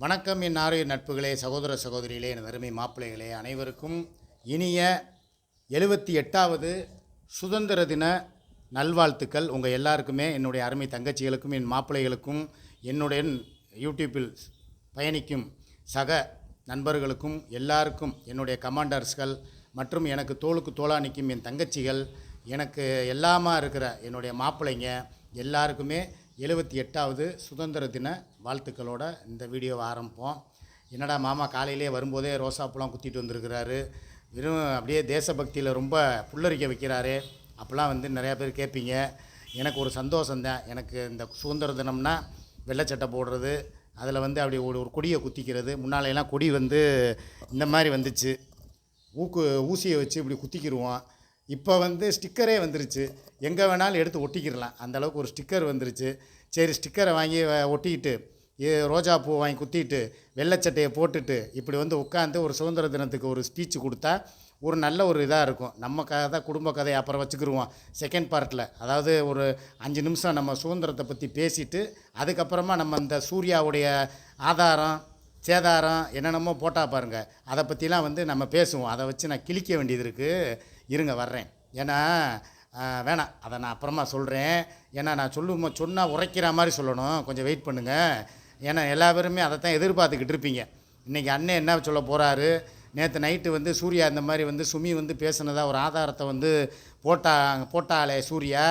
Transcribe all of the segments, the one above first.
வணக்கம் என் ஆரிய நட்புகளே சகோதர சகோதரிகளே என் அருமை மாப்பிள்ளைகளே அனைவருக்கும் இனிய எழுபத்தி எட்டாவது சுதந்திர தின நல்வாழ்த்துக்கள். உங்கள் எல்லாருக்குமே என்னுடைய அருமை தங்கச்சிகளுக்கும் என் மாப்பிள்ளைகளுக்கும் என்னுடைய யூடியூப்பில் பயணிக்கும் சக நண்பர்களுக்கும் எல்லாருக்கும் என்னுடைய கமாண்டர்ஸ்கள் மற்றும் எனக்கு தோளுக்கு தோளா நிற்கும் என் தங்கச்சிகள் எனக்கு எல்லாமா இருக்கிற என்னுடைய மாப்பிள்ளைங்க எல்லாருக்குமே எழுபத்தி எட்டாவது சுதந்திர தின வாழ்த்துக்களோட இந்த வீடியோவை ஆரம்பிப்போம். என்னடா மாமா காலையிலே வரும்போதே ரோசாப்பூலாம் குத்திட்டு வந்திருக்கிறாரு. வெறும் அப்படியே தேசபக்தியில் ரொம்ப புல்லரிக்க வைக்கிறாரு. அப்போல்லாம் வந்து நிறையா பேர் கேட்பீங்க. எனக்கு ஒரு சந்தோஷந்தான் எனக்கு இந்த சுதந்திர தினம்னா வெள்ளைச்சட்டை போடுறது அதில் வந்து அப்படி ஒரு ஒரு கொடியை குத்திக்கிறது. முன்னாலையெல்லாம் கொடி வந்து இந்த மாதிரி வந்துச்சு. ஊக்கு ஊசியை வச்சு இப்படி குத்திக்கிடுவோம் இப்போ வந்து ஸ்டிக்கரே வந்துருச்சு. எங்கே வேணாலும் எடுத்து ஒட்டிக்கிடலாம். அந்த அளவுக்கு ஒரு ஸ்டிக்கர் வந்துருச்சு. சரி ஸ்டிக்கரை வாங்கி ஒட்டிக்கிட்டு ஏ- ரோஜா பூ வாங்கி குத்திட்டு வெள்ளைச்சட்டையை போட்டுட்டு இப்படி வந்து உட்காந்து ஒரு சுதந்திர தினத்துக்கு ஒரு ஸ்பீச் கொடுத்தா ஒரு நல்ல ஒரு இதாக இருக்கும். நம்ம கதை குடும்ப கதையை அப்புறம் வச்சுக்கிடுவோம் செகண்ட் பார்ட்டில் அதாவது ஒரு அஞ்சு நிமிஷம் நம்ம சுதந்திரத்தை பற்றி பேசிட்டு அதுக்கப்புறமா நம்ம இந்த சூர்யாவுடைய ஆதாரம் சேதாரம் என்னென்னமோ போட்டால் பாருங்கள் அதை பற்றிலாம் வந்து நம்ம பேசுவோம். அதை வச்சு நான் கிழிக்க வேண்டியது இருக்குது இருங்க வர்றேன். ஏன்னா வேணாம். அதை நான் அப்புறமா சொல்கிறேன் ஏன்னா நான் சொல்லும் சொன்னால் உரைக்கிற மாதிரி சொல்லணும். கொஞ்சம் வெயிட் பண்ணுங்கள் ஏன்னா எல்லா பேருமே அதை தான் எதிர்பார்த்துக்கிட்டு இருப்பீங்க. இன்றைக்கி அண்ணன் என்ன சொல்ல போகிறாரு நேற்று நைட்டு வந்து சூர்யா இந்த மாதிரி வந்து சுமி வந்து பேசுனதாக ஒரு ஆதாரத்தை வந்து போட்டா போட்டாலே சூர்யா.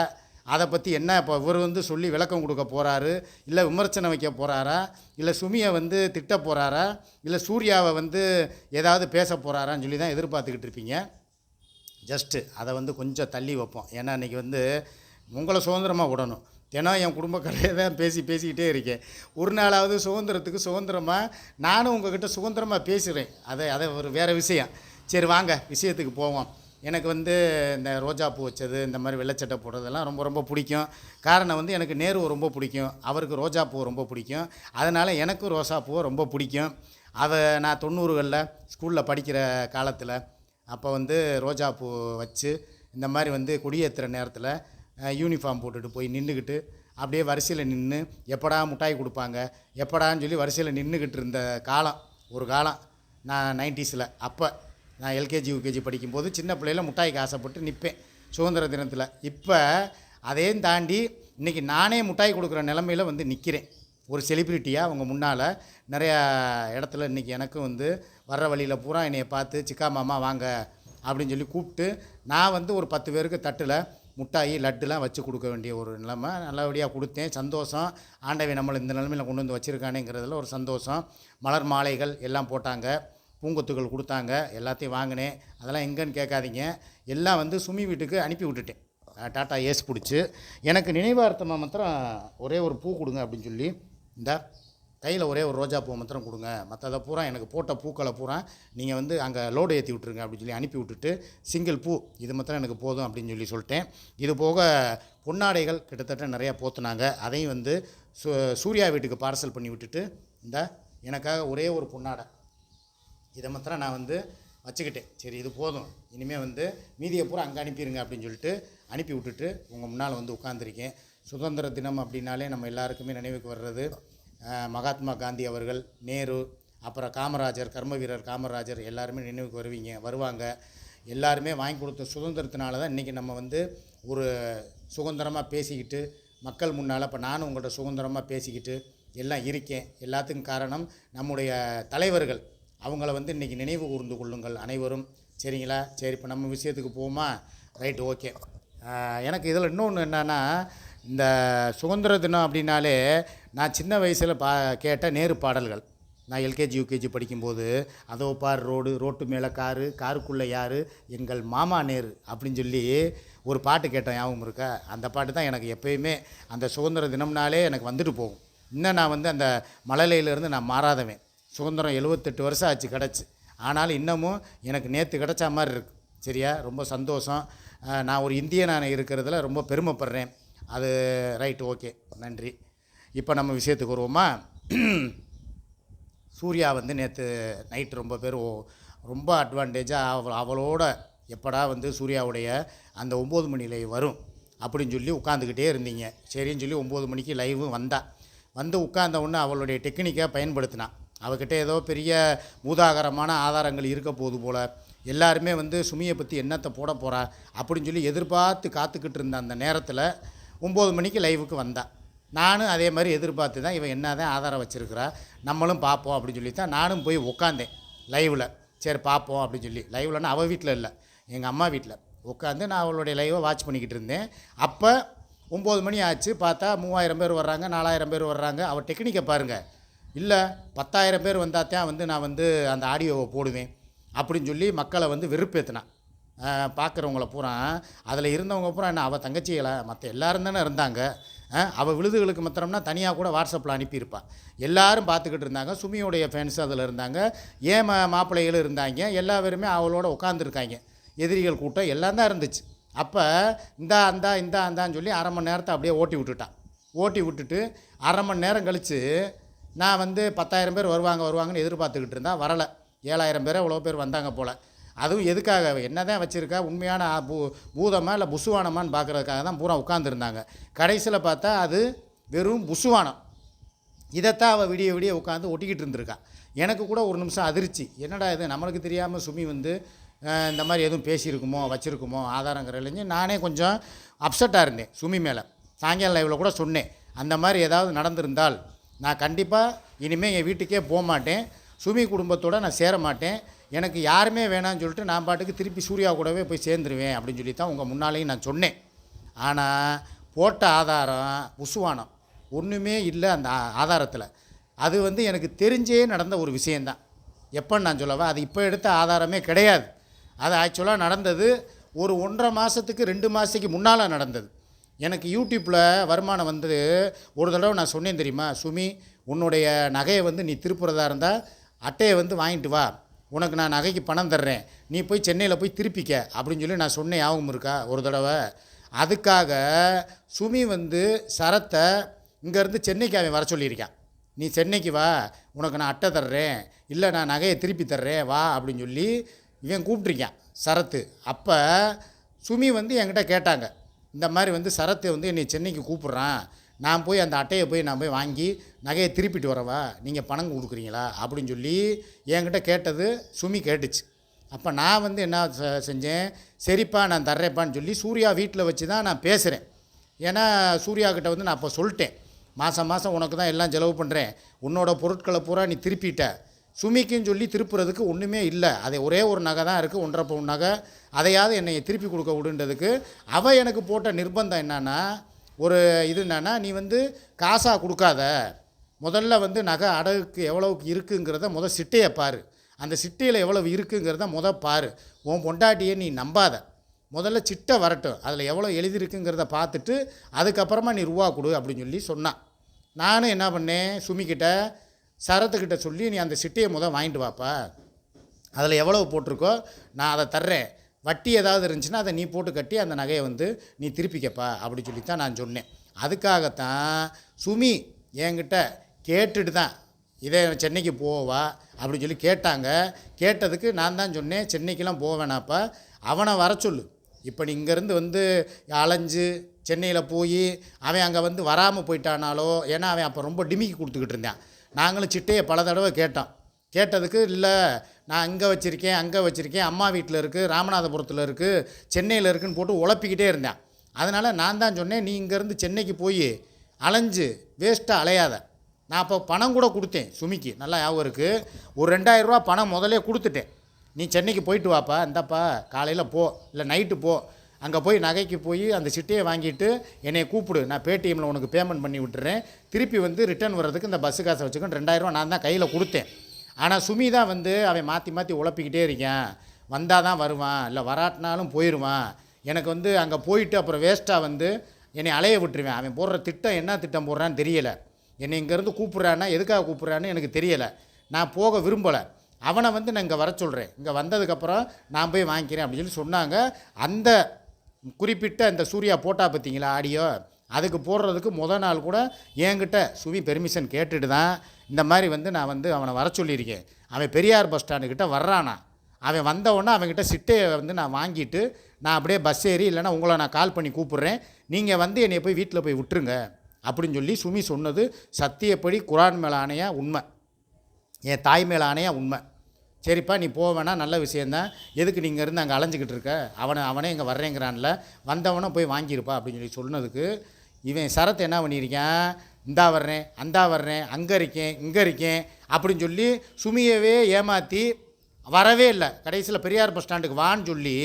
அதை பற்றி என்ன இப்போ இவர் வந்து சொல்லி விளக்கம் கொடுக்க போகிறாரு இல்லை விமர்சனம் வைக்க போகிறாரா இல்லை சுமியை வந்து திட்ட போகிறாரா இல்லை சூர்யாவை வந்து ஏதாவது பேச போகிறாரான்னு சொல்லி தான் எதிர்பார்த்துக்கிட்டு இருப்பீங்க. ஜஸ்ட்டு அதை வந்து கொஞ்சம் தள்ளி வைப்போம். ஏன்னா இன்றைக்கி வந்து உங்களை சுதந்திரமாக விடணும். தினம் என் குடும்பக்கரையை தான் பேசி பேசிக்கிட்டே இருக்கேன். ஒரு நாளாவது சுதந்திரத்துக்கு சுதந்திரமாக நானும் உங்ககிட்ட சுதந்திரமாக பேசுகிறேன் அதை அதை ஒரு வேறு விஷயம். சரி வாங்க விஷயத்துக்கு போவோம். எனக்கு வந்து இந்த ரோஜா பூ வச்சது இந்த மாதிரி வெள்ளைச்சட்டை போடுறதெல்லாம் ரொம்ப ரொம்ப பிடிக்கும். காரணம் வந்து எனக்கு நேரு ரொம்ப பிடிக்கும். அவருக்கு ரோஜா பூ ரொம்ப பிடிக்கும். அதனால் எனக்கும் ரோஜா பூவை ரொம்ப பிடிக்கும். அதை நான் தொண்ணூறுகளில் ஸ்கூலில் படிக்கிற காலத்தில் அப்போ வந்து ரோஜா பூ வச்சு இந்த மாதிரி வந்து கொடியேற்றுற நேரத்தில் யூனிஃபார்ம் போட்டுட்டு போய் நின்றுக்கிட்டு அப்படியே வரிசையில் நின்று எப்படா மிட்டாய் கொடுப்பாங்க எப்படான்னு சொல்லி வரிசையில் நின்றுக்கிட்டு இருந்த காலம் ஒரு காலம் நான் நைன்டிஸில். அப்போ நான் எல்கேஜி யூகேஜி படிக்கும்போது சின்ன பிள்ளையில முட்டாய்க்கு ஆசைப்பட்டு நிற்பேன் சுதந்திர தினத்தில். இப்போ அதையும் தாண்டி இன்றைக்கி நானே மிட்டாய் கொடுக்குற நிலமையில வந்து நிற்கிறேன் ஒரு செலிப்ரிட்டியாக அவங்க முன்னால் நிறையா இடத்துல இன்றைக்கி எனக்கும் வந்து வர்ற வழியில் பூரா என்னையை பார்த்து சிக்கா மாமா வாங்க அப்படின்னு சொல்லி கூப்பிட்டு நான் வந்து ஒரு பத்து பேருக்கு தட்டில் முட்டாயி லட்டுலாம் வச்சு கொடுக்க வேண்டிய ஒரு நிலைமை. நல்லபடியாக கொடுத்தேன். சந்தோஷம். ஆண்டவன் நம்மளை இந்த நிலைமையில் கொண்டு வந்து வச்சுருக்கானேங்கிறதுல ஒரு சந்தோஷம். மலர் மாலைகள் எல்லாம் போட்டாங்க. பூங்கொத்துகள் கொடுத்தாங்க. எல்லாத்தையும் வாங்கினேன். அதெல்லாம் எங்கேன்னு கேட்காதீங்க. எல்லாம் வந்து சுமி வீட்டுக்கு அனுப்பி விட்டுட்டேன். டாட்டா ஏஸ் பிடிச்சி. எனக்கு நினைவார்த்தமாக மாத்திரம் ஒரே ஒரு பூ கொடுங்க அப்படின்னு சொல்லி இந்த கையில் ஒரே ஒரு ரோஜா பூ மாத்திரம் கொடுங்க. மற்றதை பூரா எனக்கு போட்ட பூக்களை பூரா நீங்கள் வந்து அங்கே லோடு ஏற்றி விட்ருங்க அப்படின்னு சொல்லி அனுப்பி விட்டுட்டு சிங்கிள் பூ இது மாத்திரம் எனக்கு போதும் அப்படின்னு சொல்லி சொல்லிட்டேன். இது போக பொன்னாடைகள் கிட்டத்தட்ட நிறையா போத்துனாங்க. அதையும் வந்து சூ சூர்யா வீட்டுக்கு பார்சல் பண்ணி விட்டுட்டு இந்த எனக்காக ஒரே ஒரு பொன்னாடை. இதை மாத்திரம் நான் வந்து வச்சுக்கிட்டேன். சரி இது போதும். இனிமேல் வந்து மீதியை பூரா அங்கே அனுப்பிடுங்க அப்படின்னு சொல்லிட்டு அனுப்பி விட்டுட்டு உங்கள் முன்னால் வந்து உட்காந்துருக்கேன் சுதந்திர தினம் அப்படின்னாலே நம்ம எல்லாருக்குமே நினைவுக்கு வர்றது மகாத்மா காந்தி அவர்கள் நேரு அப்புறம் காமராஜர் கர்ம வீரர் காமராஜர் எல்லாருமே நினைவுக்கு வருவீங்க வருவாங்க. எல்லாருமே வாங்கி கொடுத்த சுதந்திரத்தினால தான் இன்றைக்கி நம்ம வந்து ஒரு சுதந்திரமாக பேசிக்கிட்டு மக்கள் முன்னால் இப்போ நானும் உங்கள்கிட்ட சுதந்திரமாக பேசிக்கிட்டு எல்லாம் இருக்கேன். எல்லாத்துக்கும் காரணம் நம்முடைய தலைவர்கள். அவங்கள வந்து இன்றைக்கி நினைவு கூர்ந்து கொள்ளுங்கள் அனைவரும். சரிங்களா? சரி இப்போ நம்ம விஷயத்துக்கு போவோமா? Right okay. எனக்கு இதில் இன்னொன்று என்னென்னா இந்த சுதந்திர தினம் அப்படின்னாலே நான் சின்ன வயசில் பா கேட்ட நேரு பாடல்கள். நான் எல்கேஜி யூகேஜி படிக்கும்போது அதோ பார் ரோடு ரோட்டு மேலே காரு காருக்குள்ளே யார்? எங்கள் மாமா நேரு. அப்படின்னு சொல்லி ஒரு பாட்டு கேட்டேன் ஞாபகம் இருக்கா? அந்த பாட்டு தான் எனக்கு எப்போயுமே அந்த சுதந்திர தினம்னாலே எனக்கு வந்துட்டு போகும். இன்னும் நான் வந்து அந்த மழலையிலேருந்து நான் மாறாதவன். சுதந்திரம் எழுபத்தெட்டு வருஷம் ஆச்சு கிடச்சி. ஆனாலும் இன்னமும் எனக்கு நேற்று கிடச்ச மாதிரி இருக்குது சரியா? ரொம்ப சந்தோஷம். நான் ஒரு இந்தியனான இருக்கிறதுல ரொம்ப பெருமைப்படுறேன். அது ரைட் ஓகே. நன்றி. இப்போ நம்ம விஷயத்துக்கு வருவோமா? சூர்யா வந்து நேற்று நைட் ரொம்ப பேர் ஓ- ரொம்ப அட்வான்டேஜாக அவ அவளோட எப்படா வந்து சூர்யாவுடைய அந்த ஒம்பது மணி லைவ் வரும் அப்படின்னு சொல்லி உட்காந்துக்கிட்டே இருந்தீங்க. சரின்னு சொல்லி ஒம்பது மணிக்கு லைவும் வந்தா. வந்து உட்கார்ந்த உடனே அவளுடைய டெக்னிக்கை பயன்படுத்தினான் அவகிட்ட ஏதோ பெரிய மூதாகரமான ஆதாரங்கள் இருக்க போகுது போல். எல்லாருமே வந்து சுமியை பற்றி என்னத்தை போட போகிறா அப்படின்னு சொல்லி எதிர்பார்த்து காத்துக்கிட்டு இருந்த அந்த நேரத்தில் ஒம்பது மணிக்கு லைவுக்கு வந்தாள் நானும் அதே மாதிரி எதிர்பார்த்து தான் இவன் என்ன தான் ஆதாரம் வச்சுருக்கிறா நம்மளும் பார்ப்போம் அப்படின்னு சொல்லி தான் நானும் போய் உட்காந்தேன் லைவில் சரி பார்ப்போம் அப்படின்னு சொல்லி. லைவ்லன்னா அவள் வீட்டில் இல்லை எங்கள் அம்மா வீட்டில் உட்காந்து நான் அவளுடைய லைவை வாட்ச் பண்ணிக்கிட்டு இருந்தேன். அப்போ ஒம்பது மணி ஆச்சு பார்த்தா மூவாயிரம் பேர் வர்றாங்க நாலாயிரம் பேர் வர்றாங்க. அவள் டெக்னிக்கை பாருங்கள் இல்லை பத்தாயிரம் பேர் வந்தால் தான் வந்து நான் வந்து அந்த ஆடியோவை போடுவேன் அப்படின்னு சொல்லி மக்களை வந்து வெறுப்பேற்றினான் பார்க்குறவங்கள பூரா அதில் இருந்தவங்க பூரா என்ன அவள் தங்கச்சிகளை? மற்ற எல்லாரும் தானே இருந்தாங்க. அவள் விழுதுகளுக்கு மாத்திரம்னா தனியாக கூட வாட்ஸ்அப்பில் அனுப்பியிருப்பாள் எல்லாரும் பார்த்துக்கிட்டு இருந்தாங்க. சுமியோடைய ஃபேன்ஸ் அதில் இருந்தாங்க. ஏன் மா மாப்பிள்ளைகளும் இருந்தாங்க? எல்லா பேருமே அவளோட உட்காந்துருக்காங்க எதிரிகள் கூட்டம் எல்லாம் தான் இருந்துச்சு. அப்போ இந்தா அந்தா இந்தா அந்தான்னு சொல்லி அரை மணி நேரத்தை அப்படியே ஓட்டி விட்டுட்டான் ஓட்டி விட்டுட்டு அரை மணி நேரம் கழித்து நான் வந்து பத்தாயிரம் பேர் வருவாங்க வருவாங்கன்னு எதிர்பார்த்துக்கிட்டு இருந்தான் வரலை. ஏழாயிரம் பேர் இவ்வளோ பேர் வந்தாங்க போல். அதுவும் எதுக்காக? என்ன தான் வச்சுருக்கா? உண்மையான பூ பூதமாக இல்லை புசுவானமான்னு பார்க்குறதுக்காக தான் பூரா உட்காந்துருந்தாங்க கடைசியில் பார்த்தா அது வெறும் புசுவானம். இதைத்தான் அவள் விடிய விடிய உட்காந்து ஒட்டிக்கிட்டு இருந்திருக்கா. எனக்கு கூட ஒரு நிமிஷம் அதிர்ச்சி. என்னடா இது? நம்மளுக்கு தெரியாமல் சுமி வந்து இந்த மாதிரி எதுவும் பேசியிருக்குமோ வச்சுருக்குமோ ஆதாரங்கிறலைஞ்சு நானே கொஞ்சம் அப்செட்டாக இருந்தேன் சுமி மேலே. சாயங்காலம் லைவில் கூட சொன்னேன். அந்த மாதிரி ஏதாவது நடந்திருந்தால் நான் கண்டிப்பாக இனிமேல் என் வீட்டுக்கே போக மாட்டேன் சுமி குடும்பத்தோடு நான் சேர மாட்டேன் எனக்கு யாருமே வேணாம்னு சொல்லிட்டு நான் பாட்டுக்கு திருப்பி சூர்யா கூடவே போய் சேர்ந்துருவேன் அப்படின்னு சொல்லி தான் உங்கள் முன்னாலேயும் நான் சொன்னேன். ஆனால் போட்ட ஆதாரம் உசுவானம். ஒன்றுமே இல்லை அந்த ஆதாரத்தில். அது வந்து எனக்கு தெரிஞ்சே நடந்த ஒரு விஷயந்தான் எப்போன்னு நான் சொல்லவா? அது இப்போ எடுத்த ஆதாரமே கிடையாது. அது ஆக்சுவலாக நடந்தது ஒரு ஒன்றரை மாதத்துக்கு ரெண்டு மாதத்துக்கு முன்னால் நடந்தது. எனக்கு யூடியூப்பில் வருமானம் வந்து ஒரு தடவை நான் சொன்னேன் தெரியுமா? சுமி உன்னுடைய நகையை வந்து நீ திருப்புறதா இருந்தால் அட்டையை வந்து வாங்கிட்டு வா. உனக்கு நான் நகைக்கு பணம் தர்றேன். நீ போய் சென்னையில் போய் திருப்பிக்க. அப்படின்னு சொல்லி நான் சொன்னேன் ஞாபகம் இருக்கா? ஒரு தடவை. அதுக்காக சுமி வந்து சரத்தை இங்கேருந்து சென்னைக்கு அவன் வர சொல்லியிருக்கான். நீ சென்னைக்கு வா உனக்கு நான் அட்டை தர்றேன். இல்லை நான் நகையை திருப்பி தர்றேன் வா அப்படின்னு சொல்லி இவன் கூப்பிட்ருக்கான் சரத்து. அப்போ சுமி வந்து என்கிட்ட கேட்டாங்க இந்த மாதிரி வந்து சரத்தை வந்து என்னை சென்னைக்கு கூப்பிட்றான். நான் போய் அந்த அட்டையை போய் நான் போய் வாங்கி நகையை திருப்பிட்டு வரவா? நீங்கள் பணம் கொடுக்குறீங்களா? அப்படின்னு சொல்லி என்கிட்ட கேட்டது சுமி கேட்டுச்சு. அப்போ நான் வந்து என்ன செஞ்சேன்? சரிப்பா நான் தர்றேப்பான்னு சொல்லி சூர்யா வீட்டில் வச்சு தான் நான் பேசுகிறேன் ஏன்னா சூர்யா கிட்ட வந்து நான் அப்போ சொல்லிட்டேன். மாதம் மாதம் உனக்கு தான் எல்லாம் செலவு பண்ணுறேன் உன்னோட பொருட்களை பூரா நீ திருப்பிட்ட. சுமிக்குன்னு சொல்லி திருப்புறதுக்கு ஒன்றுமே இல்லை. அது ஒரே ஒரு நகை தான் இருக்குது ஒன்றரை பவுன் நகை. அதையாவது என்னை திருப்பி கொடுக்க விடுன்றதுக்கு அவள் எனக்கு போட்ட நிர்பந்தம் என்னன்னா ஒரு இது என்னன்னா நீ வந்து காசாக கொடுக்காத. முதல்ல வந்து நகை அடகுக்கு எவ்வளவுக்கு இருக்குங்கிறத முத சிட்டையை பாரு. அந்த சிட்டையில் எவ்வளவு இருக்குங்கிறத முத பாரு. உன் பொண்டாட்டியை நீ நம்பாத. முதல்ல சிட்டை வரட்டும். அதில் எவ்வளோ எழுதியிருக்குங்கிறத பார்த்துட்டு அதுக்கப்புறமா நீ ரூபா கொடு அப்படின்னு சொல்லி சொன்னான். நானும் என்ன பண்ணேன்? சுமிக்கிட்ட சரத்துக்கிட்ட சொல்லி நீ அந்த சிட்டையை முத வாங்கிட்டு வாப்பா. அதில் எவ்வளோ போட்டிருக்கோ நான் அதை தர்றேன். வட்டி ஏதாவது இருந்துச்சுன்னா அதை நீ போட்டு கட்டி அந்த நகையை வந்து நீ திருப்பிக்கப்பா அப்படி சொல்லி தான் நான் சொன்னேன். அதுக்காகத்தான் சுமி என்கிட்ட கேட்டுட்டு தான் இதே சென்னைக்கு போவா? அப்படின்னு சொல்லி கேட்டாங்க. கேட்டதுக்கு நான் தான் சொன்னேன் சென்னைக்கெலாம் போவேனாப்பா அவனை வர சொல்லு. இப்போ நீ இங்கேருந்து வந்து அலைஞ்சு சென்னையில் போய் அவன் அங்கே வந்து வராமல் போயிட்டானாலோ ஏன்னா அவன் அப்போ ரொம்ப டிமிக்கி கொடுத்துக்கிட்டு இருந்தான். நாங்களும் சிட்டையை பல தடவை கேட்டோம். கேட்டதுக்கு இல்லை நான் இங்கே வச்சுருக்கேன் அங்கே வச்சுருக்கேன். அம்மா வீட்டில் இருக்குது ராமநாதபுரத்தில் இருக்குது சென்னையில் இருக்குன்னு போட்டு உழப்பிக்கிட்டே இருந்தேன். அதனால் நான் தான் சொன்னேன் நீ இங்கேருந்து சென்னைக்கு போய் அலைஞ்சு வேஸ்ட்டாக அலையாத. நான் அப்போ பணம் கூட கொடுத்தேன் சுமிக்கு. நல்லா ஞாபகம் இருக்குது ஒரு ரெண்டாயிரரூவா பணம் முதலே கொடுத்துட்டேன். நீ சென்னைக்கு போயிட்டு வாப்பா. இந்தாப்பா காலையில் போ. இல்லை நைட்டு போ. அங்கே போய் நகைக்கு போய் அந்த சிட்டையை வாங்கிட்டு என்னை கூப்பிடு. நான் பேடிஎம்மில் உனக்கு பேமெண்ட் பண்ணி விட்டுறேன். திருப்பி வந்து ரிட்டர்ன் வர்றதுக்கு இந்த பஸ்ஸு காசை வச்சுக்கணும் ரெண்டாயிரரூவா நான் தான் கையில் கொடுத்தேன். ஆனால் சுமி தான் வந்து அவன் மாற்றி மாற்றி உழப்பிக்கிட்டே இருக்கேன். வந்தால் தான் வருவான். இல்லை வராட்டினாலும் போயிடுவான் எனக்கு வந்து அங்கே போயிட்டு அப்புறம் வேஸ்ட்டாக வந்து என்னை அலைய விட்டுருவேன். அவன் போடுற திட்டம் என்ன திட்டம் போடுறான்னு தெரியலை. என்னை இங்கேருந்து கூப்பிட்றான்னா எதுக்காக கூப்பிட்றான்னு எனக்கு தெரியலை. நான் போக விரும்பலை. அவனை வந்து நான் இங்கே வர சொல்கிறேன் இங்கே வந்ததுக்கப்புறம் நான் போய் வாங்கிக்கிறேன் அப்படின்னு சொல்லி சொன்னாங்க. அந்த குறிப்பிட்ட இந்த சூர்யா போட்டா பார்த்தீங்களா ஆடியோ? அதுக்கு போடுறதுக்கு முத நாள் கூட என்கிட்ட சுவி பெர்மிஷன் கேட்டுட்டு தான் இந்த மாதிரி வந்து நான் வந்து அவனை வர சொல்லியிருக்கேன். அவன் பெரியார் பஸ் ஸ்டாண்டுக்கிட்ட வர்றானா? அவன் வந்தவொடனே அவன்கிட்ட சிட்டையை வந்து நான் வாங்கிட்டு நான் அப்படியே பஸ் ஏறி இல்லைன்னா உங்களை நான் கால் பண்ணி கூப்பிட்றேன். நீங்கள் வந்து என்னை போய் வீட்டில் போய் விட்டுருங்க. அப்படின்னு சொல்லி சுமி சொன்னது சத்தியப்படி குரான் மேலே ஆணையா உண்மை. என் தாய் மேலே ஆணையா உண்மை. சரிப்பா நீ போக வேணாம் நல்ல விஷயந்தான். எதுக்கு நீங்கள் இருந்து அங்கே அலைஞ்சிக்கிட்டு இருக்க? அவனை அவனே இங்கே வர்றேங்கிறான்ல. வந்தவனை போய் வாங்கியிருப்பா அப்படின்னு சொல்லி சொன்னதுக்கு இவன் சரத்தை என்ன பண்ணியிருக்கான்? இந்தா வர்றேன் அந்தா வர்றேன் அங்கே இருக்கேன் இங்கே இருக்கேன் அப்படின்னு சொல்லி சுமியவே ஏமாற்றி வரவே இல்லை. கடைசியில் பெரியார் பஸ் ஸ்டாண்டுக்கு வான்னு சொல்லி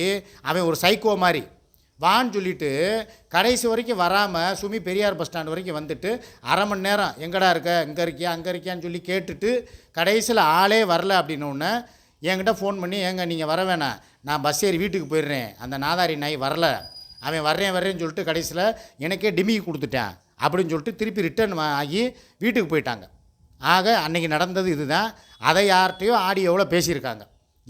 அவன் ஒரு சைக்கோ மாதிரி வான்னு சொல்லிட்டு கடைசி வரைக்கும் வராமல் சுமி பெரியார் பஸ் ஸ்டாண்ட் வரைக்கும் வந்துட்டு அரை மணி நேரம் எங்கடா இருக்க? இங்கே இருக்கியா? அங்கே இருக்கியான்னு சொல்லி கேட்டுட்டு கடைசியில் ஆளே வரல அப்படின்னோடனே என்கிட்ட ஃபோன் பண்ணி ஏங்க நீங்கள் வர வேணாம். நான் பஸ் ஏறி வீட்டுக்கு போயிடுறேன். அந்த நாதாரி நாய் வரல. அவன் வர்றேன் வர்றேன்னு சொல்லிட்டு கடைசியில் எனக்கே டிமிக்கி கொடுத்துட்டேன். அப்படின்னு சொல்லிட்டு திருப்பி ரிட்டர்ன் ஆகி வீட்டுக்கு போயிட்டாங்க. ஆக அன்னைக்கு நடந்தது இதுதான். அதை யார்கிட்டையோ ஆடியோவில் பேசியிருக்காங்க.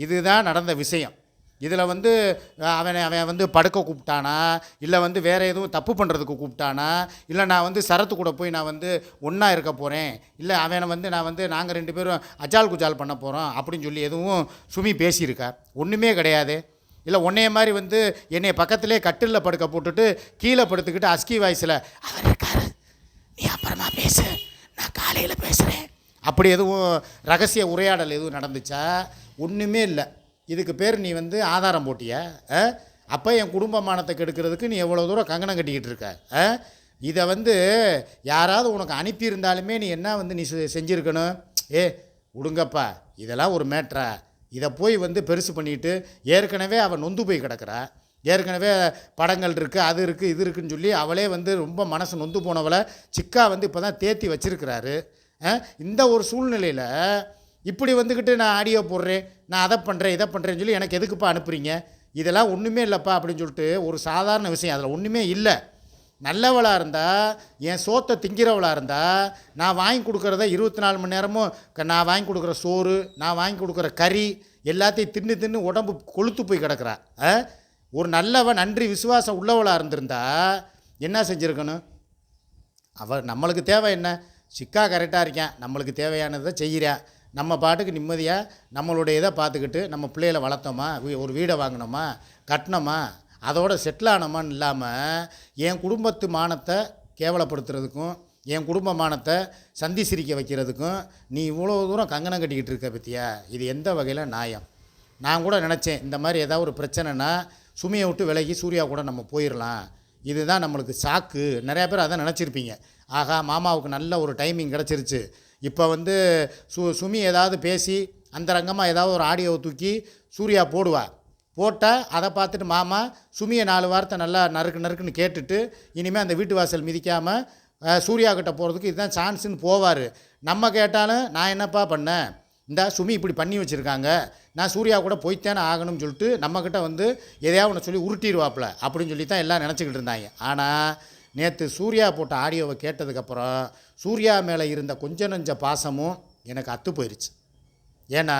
இதுதான் நடந்த விஷயம். இதில் வந்து அவனை அவன் வந்து படுக்க கூப்பிட்டானா? இல்லை வந்து வேறு எதுவும் தப்பு பண்ணுறதுக்கு கூப்பிட்டானா? இல்லை நான் வந்து சரத்து கூட போய் நான் வந்து ஒன்றா இருக்க போகிறேன் இல்லை அவனை வந்து நான் வந்து நாங்கள் ரெண்டு பேரும் அஜால் குஜால் பண்ண போகிறோம் அப்படின்னு சொல்லி எதுவும் சுமி பேசியிருக்கா ஒன்றுமே கிடையாது. இல்லை உன்னைய மாதிரி வந்து என்னை பக்கத்திலே கட்டிலில் படுக்க போட்டுட்டு கீழே படுத்துக்கிட்டு அஸ்கி வாய்ஸில் அவர் இருக்காரு. நீ அப்புறமா பேசு. நான் காலையில் பேசுகிறேன். அப்படி எதுவும் ரகசிய உரையாடல் எதுவும் நடந்துச்சா? ஒன்றுமே இல்லை. இதுக்கு பேர் நீ வந்து ஆதாரம் போட்டிய அப்போ என் குடும்ப மானத்தை கெடுக்கிறதுக்கு நீ எவ்வளோ தூரம் கங்கணம் கட்டிக்கிட்டு இருக்க ஆ? இதை வந்து யாராவது உனக்கு அனுப்பியிருந்தாலுமே நீ என்ன வந்து நீ செ- ஏ விடுங்கப்பா இதெல்லாம் ஒரு மேட்ரா. இதை போய் வந்து பெருசு பண்ணிட்டு ஏற்கனவே அவன் நொந்து போய் கிடக்குறா. ஏற்கனவே படங்கள் இருக்குது அது இருக்குது இது இருக்குன்னு சொல்லி அவளே வந்து ரொம்ப மனசு நொந்து போனவளை சிக்கா வந்து இப்போ தான் தேத்தி வச்சிருக்கிறாரு இந்த ஒரு சூழ்நிலையில் இப்படி வந்துக்கிட்டு நான் ஆடியோ போடுறேன் நான் அதை பண்ணுறேன் இதை பண்ணுறேன்னு சொல்லி எனக்கு எதுக்குப்பா அனுப்புறீங்க? இதெல்லாம் ஒன்றுமே இல்லைப்பா அப்படின்னு சொல்லிட்டு ஒரு சாதாரண விஷயம் அதில் ஒன்றுமே இல்லை. நல்லவளாக இருந்தால் என் சோத்தை திங்கிறவளாக இருந்தால் நான் வாங்கி கொடுக்குறத இருபத்தி நாலு மணி நேரமும் நான் வாங்கி கொடுக்குற சோறு நான் வாங்கி கொடுக்குற கறி எல்லாத்தையும் தின்னு தின்னு உடம்பு கொளுத்து போய் கிடக்குறா. ஒரு நல்லவன் நன்றி விசுவாசம் உள்ளவளாக இருந்திருந்தா என்ன செஞ்சுருக்கணும்? அவள் நம்மளுக்கு தேவை என்ன? சிக்கா கரெக்டாக இருக்கேன் நம்மளுக்கு தேவையானதை செய்கிறேன் நம்ம பாட்டுக்கு நிம்மதியாக நம்மளுடைய இதை பார்த்துக்கிட்டு நம்ம பிள்ளைகளை வளர்த்தோமா? வீ- ஒரு வீடை வாங்கினோமா? கட்டினோமா? அதோட செட்டில் ஆனோமான்னு இல்லாமல் என் குடும்பத்து மானத்தை கேவலப்படுத்துறதுக்கும் என் குடும்ப மானத்தை சந்தி சிரிக்க வைக்கிறதுக்கும் நீ இவ்வளோ தூரம் கங்கணம் கட்டிக்கிட்டு இருக்க பற்றியா இது எந்த வகையில் நியாயம்? நான் கூட நினச்சேன் இந்த மாதிரி ஏதாவது ஒரு பிரச்சனைனா சுமையை விட்டு விலகி சூர்யா கூட நம்ம போயிடலாம் இதுதான் நம்மளுக்கு சாக்கு நிறையா பேர் அதான் நினச்சிருப்பீங்க. ஆகா மாமாவுக்கு நல்ல ஒரு டைமிங் கிடச்சிருச்சு. இப்போ வந்து சு சுமி ஏதாவது பேசி அந்தரங்கமாக ஏதாவது ஒரு ஆடியோவை தூக்கி சூர்யா போடுவா. போட்டால் அதை பார்த்துட்டு மாமா சுமியை நாலு வார்த்தை நல்லா நறுக்கு நறுக்குன்னு கேட்டுட்டு இனிமேல் அந்த வீட்டு வாசல் மிதிக்காமல் சூர்யா கிட்ட போகிறதுக்கு இதுதான் சான்ஸுன்னு போவார். நம்ம கேட்டாலும் நான் என்னப்பா பண்ணேன்? இந்த சுமி இப்படி பண்ணி வச்சுருக்காங்க. நான் சூர்யா கூட போய்த்தானே ஆகணும்னு சொல்லிட்டு நம்மக்கிட்ட வந்து எதையாவது ஒன்று சொல்லி உருட்டிடுவாப்புல. அப்படின்னு சொல்லி தான் எல்லாம் நினச்சிக்கிட்டு இருந்தாங்க. ஆனால் நேற்று சூர்யா போட்ட ஆடியோவை கேட்டதுக்கப்புறம் சூர்யா மேலே இருந்த கொஞ்ச நஞ்ச பாசமும் எனக்கு அத்து போயிடுச்சு ஏன்னா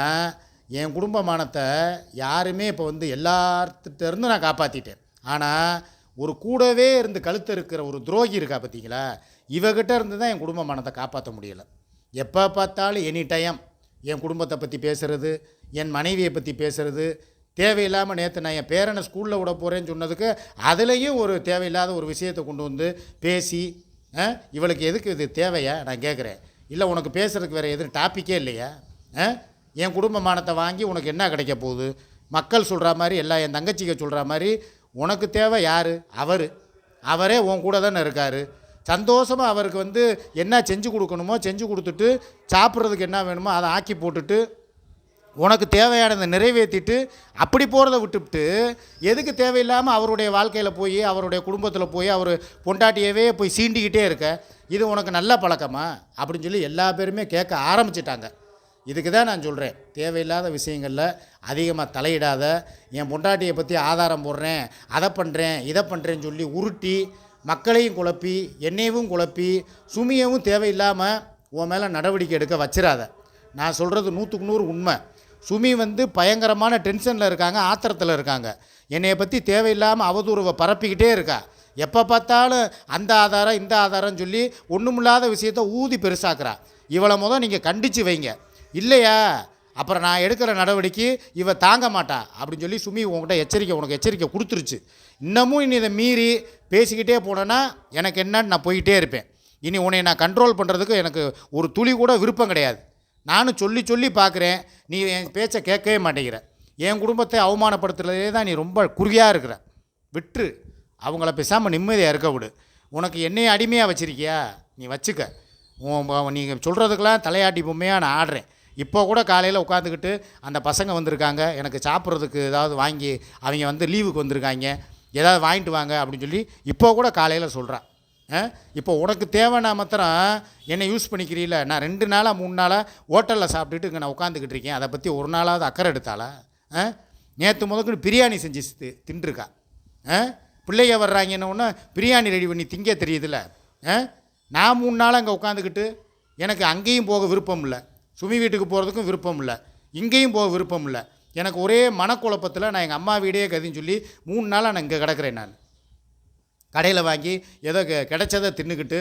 என் குடும்பமானத்தை யாருமே இப்போ வந்து எல்லார்த்திட்டேருந்து நான் காப்பாற்றிட்டேன் ஆனால் ஒரு கூடவே இருந்து கழுத்து இருக்கிற ஒரு துரோகி இருக்கா பார்த்தீங்களா இவகிட்ட இருந்து தான் என் குடும்பமானத்தை காப்பாற்ற முடியலை. எப்போ பார்த்தாலும் எனி டைம் என் குடும்பத்தை பற்றி பேசுகிறது என் மனைவியை பற்றி பேசுகிறது தேவையில்லாமல் நேற்று நான் என் பேரனை ஸ்கூலில் விட போகிறேன்னு சொன்னதுக்கு அதுலேயும் ஒரு தேவையில்லாத ஒரு விஷயத்தை கொண்டு வந்து பேசி ஆ, இவளுக்கு எதுக்கு இது தேவையா? நான் கேட்குறேன் இல்லை உனக்கு பேசுகிறதுக்கு வேறு எதுவும் டாப்பிக்கே இல்லையா? ஆ? என் குடும்ப மானத்தை வாங்கி உனக்கு என்ன கிடைக்க போகுது? மக்கள் சொல்கிற மாதிரி எல்லா என் தங்கச்சிங்க சொல்கிற மாதிரி உனக்கு தேவை யார்? அவர். அவரே உன் கூட தானே இருக்கார். சந்தோஷமாக அவருக்கு வந்து என்ன செஞ்சு கொடுக்கணுமோ செஞ்சு கொடுத்துட்டு சாப்பிட்றதுக்கு என்ன வேணுமோ அதை ஆக்கி போட்டுட்டு உனக்கு தேவையானதை நிறைவேற்றிட்டு அப்படி போகிறத விட்டுவிட்டு எதுக்கு தேவையில்லாமல் அவருடைய வாழ்க்கையில் போய் அவருடைய குடும்பத்தில் போய் அவர் பொண்டாட்டியவே போய் சீண்டிக்கிட்டே இருக்க? இது உனக்கு நல்ல பழக்கமா? அப்படின்னு சொல்லி எல்லா பேருமே கேட்க ஆரம்பிச்சிட்டாங்க. இதுக்கு தான் நான் சொல்கிறேன் தேவையில்லாத விஷயங்களில் அதிகமாக தலையிடாத என் பொண்டாட்டியை பற்றி ஆதாரம் போடுறேன் அதை பண்ணுறேன் இதை பண்ணுறேன்னு சொல்லி உருட்டி மக்களையும் குழப்பி என்னையவும் குழப்பி சுமியவும் தேவையில்லாமல் உன் மேலே நடவடிக்கை எடுக்க வச்சிடாத நான் சொல்கிறது நூற்றுக்கு நூறு உண்மை. சுமி வந்து பயங்கரமான டென்ஷனில் இருக்காங்க ஆத்திரத்தில் இருக்காங்க. என்னையை பற்றி தேவையில்லாமல் அவதூறுவை பரப்பிக்கிட்டே இருக்கா. எப்போ பார்த்தாலும் அந்த ஆதாரம் இந்த ஆதாரம் சொல்லி ஒன்றுமில்லாத விஷயத்த ஊதி பெருசாக்குறா. இவளை முத நீங்கள் கண்டித்து வைங்க. இல்லையா? அப்புறம் நான் எடுக்கிற நடவடிக்கை இவ தாங்க மாட்டா அப்படின்னு சொல்லி சுமி உங்கள்கிட்ட எச்சரிக்கை உனக்கு எச்சரிக்கை கொடுத்துருச்சு. இன்னமும் இனி இதை மீறி பேசிக்கிட்டே போனேன்னா எனக்கு என்னன்னு நான் போய்கிட்டே இருப்பேன். இனி உன்னை நான் கண்ட்ரோல் பண்ணுறதுக்கு எனக்கு ஒரு துளி கூட விருப்பம் கிடையாது. நானும் சொல்லி சொல்லி பார்க்குறேன். நீ என் பேச்சை கேட்கவே மாட்டேங்கிற. என் குடும்பத்தை அவமானப்படுத்துறதே தான் நீ ரொம்ப குறுகியாக இருக்கிற. விட்டுரு அவங்கள பேசாமல் நிம்மதியாக இருக்க விடு. உனக்கு என்னைய அடிமையாக வச்சிருக்கியா? நீ வச்சுக்க. நீங்கள் சொல்கிறதுக்கெல்லாம் தலையாட்டி பொம்மையாக நான் ஆடுறேன். இப்போ கூட காலையில் உட்காந்துக்கிட்டு அந்த பசங்க வந்திருக்காங்க. எனக்கு சாப்பிட்றதுக்கு ஏதாவது வாங்கி அவங்க வந்து லீவுக்கு வந்திருக்காங்க. ஏதாவது வாங்கிட்டு வாங்க அப்படின்னு சொல்லி இப்போ கூட காலையில் சொல்கிறான் இப்போ உனக்கு தேவைன்னா மாத்திரம் என்னை யூஸ் பண்ணிக்கிறீல நான் ரெண்டு நாளாக மூணு நாளாக ஹோட்டலில் சாப்பிட்டுட்டு இங்கே நான் உட்காந்துக்கிட்டு இருக்கேன். அதை பற்றி ஒரு நாளாவது அக்கறை எடுத்தாளா? நேற்று முதற்கொண்டு பிரியாணி செஞ்சு தின்றுருக்கா. ஆ? பிள்ளைங்க வர்றாங்கன்னு ஒன்று பிரியாணி ரெடி பண்ணி திங்க தெரியுதுல்ல. ஆ? நான் மூணு நாளாக அங்கே உட்காந்துக்கிட்டு எனக்கு அங்கேயும் போக விருப்பம் இல்லை. சுமி வீட்டுக்கு போகிறதுக்கும் விருப்பம் இல்லை. இங்கேயும் போக விருப்பம் இல்லை. எனக்கு ஒரே மனக்குழப்பத்தில் நான் எங்கள் அம்மா வீடே கதின்னு சொல்லி மூணு நாளாக நான் இங்கே கிடக்கிறேன் நான். கடையில் வாங்கி ஏதோ கிடைச்சதை தின்னுக்கிட்டு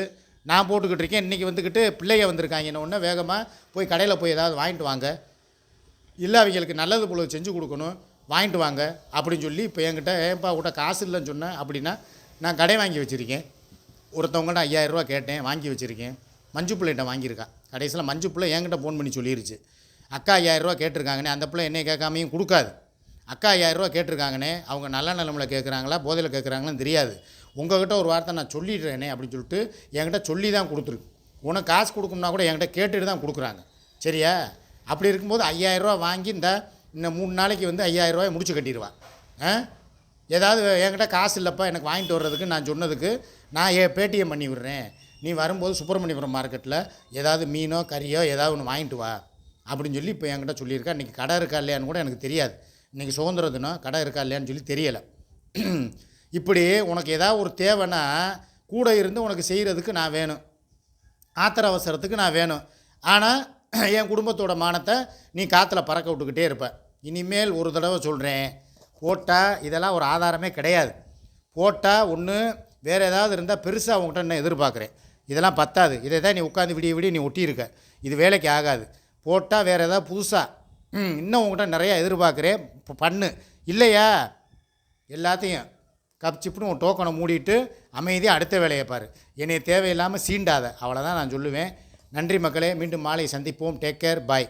நான் போட்டுக்கிட்டு இருக்கேன் இன்றைக்கி வந்துக்கிட்டு பிள்ளைங்க வந்திருக்காங்கன்னு ஒன்று வேகமாக போய் கடையில் போய் ஏதாவது வாங்கிட்டு வாங்க. இல்லை அவங்களுக்கு நல்லது போல செஞ்சு கொடுக்கணும் வாங்கிட்டு வாங்க அப்படின்னு சொல்லி இப்போ என்கிட்ட ஏன்ப்பா கூட்ட காசு இல்லைன்னு சொன்னேன் அப்படின்னா நான் கடை வாங்கி வச்சுருக்கேன். ஒருத்தவங்கள்ட்ட ஐயாயிரரூவா கேட்டேன் வாங்கி வச்சுருக்கேன். மஞ்சு பிள்ளைகிட்ட வாங்கியிருக்கா கடைசியில் மஞ்சு பிள்ளை என்கிட்ட ஃபோன் பண்ணி சொல்லிருச்சு. அக்கா ஐயாயிரரூவா கேட்டிருக்காங்கன்னே அந்த பிள்ளை என்னை கேட்காமையும் கொடுக்காது. அக்கா ஐயாயிரரூவா கேட்டிருக்காங்கன்னே அவங்க நல்ல நிலமில் கேட்குறாங்களா போதையில் கேட்குறாங்களான்னு தெரியாது. உங்ககிட்ட ஒரு வார்த்தை நான் சொல்லிடுறேனே அப்படின்னு சொல்லிட்டு என்கிட்ட சொல்லி தான் கொடுத்துருக்கு. உனக்கு காசு கொடுக்கணும்னா கூட என்கிட்ட கேட்டுட்டு தான் கொடுக்குறாங்க. சரியா? அப்படி இருக்கும்போது ஐயாயிரரூவா வாங்கி இந்த இன்னும் மூணு நாளைக்கு வந்து ஐயாயிரரூவாயை முடிச்சு கட்டிடுவா. ஆ? ஏதாவது என்கிட்ட காசு இல்லைப்பா எனக்கு வாங்கிட்டு வர்றதுக்கு நான் சொன்னதுக்கு நான் ஏ பேடிஎம் பண்ணி விடுறேன். நீ வரும்போது சுப்பிரமணியபுரம் மார்க்கெட்டில் ஏதாவது மீனோ கறியோ ஏதாவது ஒன்று வாங்கிட்டு வா அப்படின்னு சொல்லி இப்போ என்கிட்ட சொல்லியிருக்கா. இன்றைக்கி கடை இருக்கா இல்லையான்னு கூட எனக்கு தெரியாது. இன்றைக்கி சுதந்திர தினம் கடை இருக்கா இல்லையான்னு சொல்லி தெரியலை. இப்படி உனக்கு ஏதாவது ஒரு தேவைன்னா கூட இருந்து உனக்கு செய்கிறதுக்கு நான் வேணும். ஆத்திர அவசரத்துக்கு நான் வேணும். ஆனால் என் குடும்பத்தோட மானத்தை நீ காற்றுல பறக்க விட்டுக்கிட்டே இருப்ப. இனிமேல் ஒரு தடவை சொல்கிறேன் போட்டால் இதெல்லாம் ஒரு ஆதாரமே கிடையாது. போட்டால் ஒன்று வேறு ஏதாவது இருந்தால் பெருசாக அவங்ககிட்ட நான் எதிர்பார்க்குறேன். இதெல்லாம் பத்தாது. இதை தான் நீ உட்காந்து விடிய விடிய நீ ஒட்டியிருக்க. இது வேலைக்கு ஆகாது. போட்டால் வேறு ஏதாவது புதுசாக இன்னும் உங்கள்கிட்ட நிறையா எதிர்பார்க்குறேன். இப்போ பண்ணு. இல்லையா? எல்லாத்தையும். கப்சிப்புன்னு உன் டோக்கனை மூடிட்டு அமைதியாக அடுத்த வேலையை பாரு. என்னை தேவையில்லாமல் சீண்டாத. அவ்வளோதான் நான் சொல்லுவேன். நன்றி மக்களே மீண்டும் மாலை சந்திப்போம். Take care bye